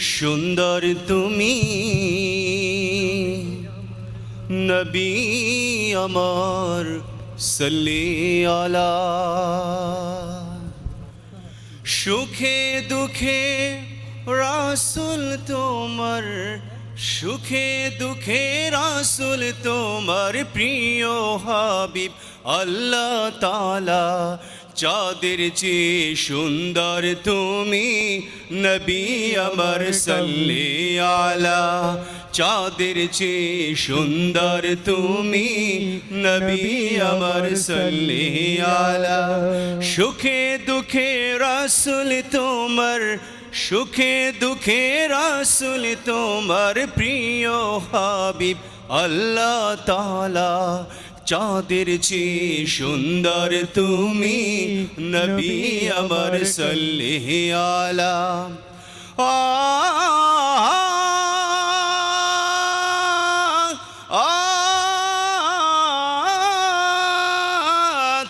সুন্দর তুমি। নবী আমার আলা। সুখে দুঃখে রাসুল তোমার, সুখে দুঃখে রাসুল তোমার প্রিয় হাবিব আল্লাহ তালা চাঁদের চেয়ে সুন্দর তুমি নবী আমার সাল্লি আলা। চাঁদের চেয়ে সুন্দর তুমি নবী আমার সাল্লি আলা। সুখে দুঃখে রাসুল তোমার, সুখে দুঃখে রাসুল তোমার প্রিয় হাবিব আল্লাহ তালা চাঁদের চেয়ে সুন্দর তুমি নবী আমার সাল্লি আলা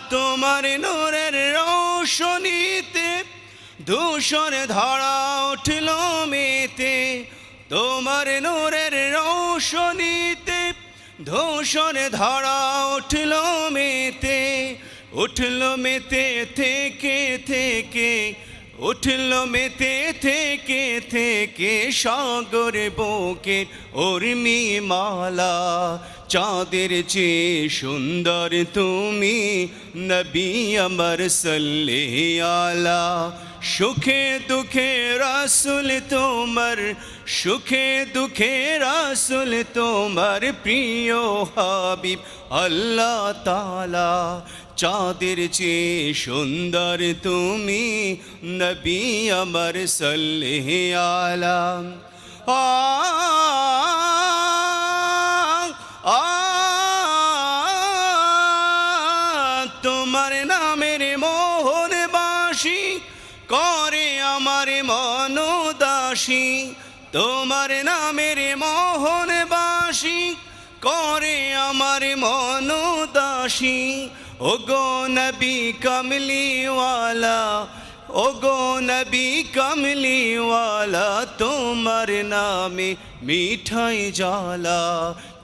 তোমার নূরের রৌশনীতে ধূসর ধরা উঠল মেতে। তোমার নূরের রৌশনীতে ধূসর ধরা উঠল মেতে উঠল মেতে থেকে থেকে উঠল মেতে থেকে থেকে সাগর বুকে উর্মি মালা। চাঁদের চেয়ে সুন্দর তুমি নবী আমার আলা সুখে দুঃখে রাসুল তোমার, সুখে দুঃখে রাসুল তোমার প্রিয় হাবিব আল্লাহ তালা চাঁদের চেয়ে সুন্দর তুমি নবী আমার সাল্লে আলাম। আ তোমার নামের মোহন বাসি করে আমার মন দাসী তোমার নামের মোহন বাসি করে আমার মনোদাসী ও গো নবী কমলিওয়ালা ও গো নবী কমলিওয়ালা, তোমার নামে মিঠাই জালা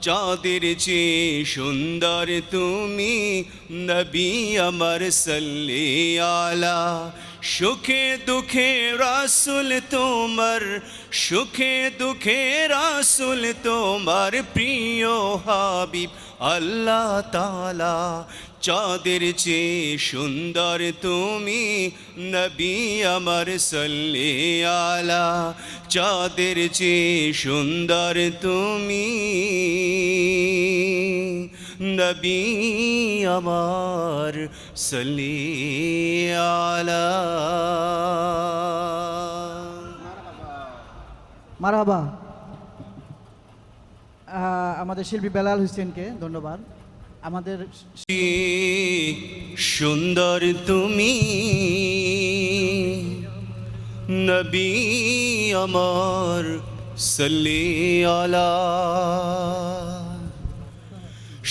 চাঁদের চেয়ে সুন্দর তুমি নবী আমার সাল্লি আলা সুখে দুঃখে রাসুল তোমার, সুখে দুঃখে রাসুল তোমার প্রিয় হাবিব। আল্লাহ তালা চাঁদের চেয়ে সুন্দর তুমি নবী আমার সাল্লি আলা। চাঁদের চেয়ে সুন্দর তুমি নবী আমার সাল্লি আলা। মারাবা আমাদের শিল্পী বেলাল হোসেনকে ধন্যবাদ। আমাদের সুন্দর তুমি, নবী আমার সাল্লি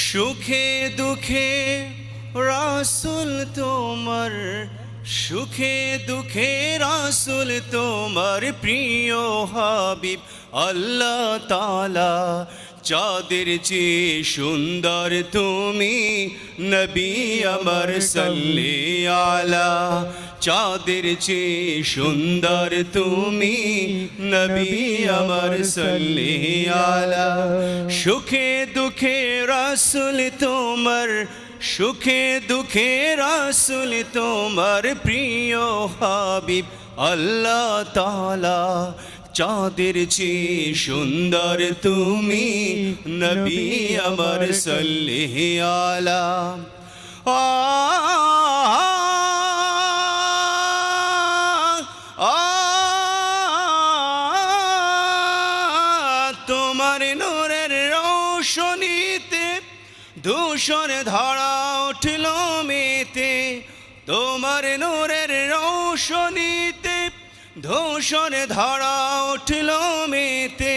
সুখে দুঃখে রাসুল তোমার, সুখে দুঃখে রাসুল তোমার প্রিয় হাবিব, আল্লাহ তালা চাঁদের চেয়ে সুন্দর তুমি নবী আমার সাল্লি আলা। চাঁদের চেয়ে সুন্দর তুমি নবী আমার সাল্লি আলা। সুখে দুঃখে রাসুল তোমার, সুখে দুঃখে রাসুল তোমার প্রিয় হাবিব আল্লাহ তালা চাঁদের চেয়ে সুন্দর তুমি নবী আমার সাল্লি আলা। তোমার নূরের রৌশনীতে ধূসর ধরা উঠল মেতে। তোমার নূরের রৌশনীতে ধূসর ধরা উঠল মেতে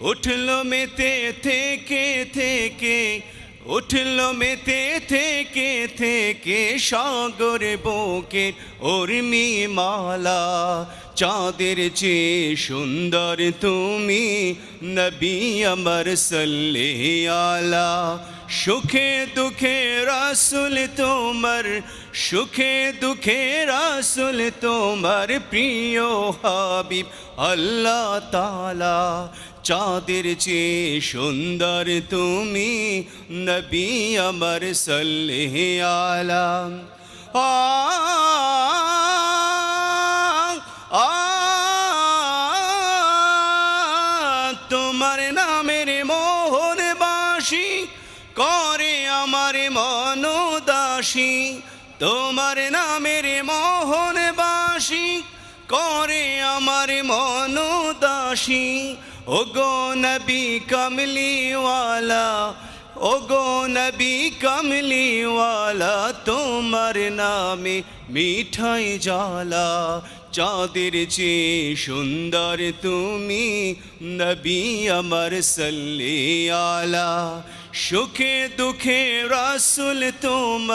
উঠল মেতে থেকে থেকে, উঠল মেতে থেকে থেকে সাগর বুকের উর্মি মালা, চাঁদের চেয়ে সুন্দর তুমি নবী আমার সাল্লে আলা। সুখে দুঃখে রাসুল তোমার, সুখে দুঃখে রাসুল তোমার প্রিয় হাবিব আল্লাহ তালা চাঁদের চেয়ে সুন্দর তুমি নবী আমার সাল্লে আলাম। আ তোমার নামের মোহন বাসি মনোদাসী তোমার নামের মোহন বাসি, করে আমার মনোদাসী ও গো নবী কমলিওয়ালা ও গো নবী কমলিওয়ালা, তোমার নামে মিঠাই জালা চাঁদের চেয়ে সুন্দর তুমি নবী আমার সাল্লে আলা সুখে দুঃখে রাসুল তোমার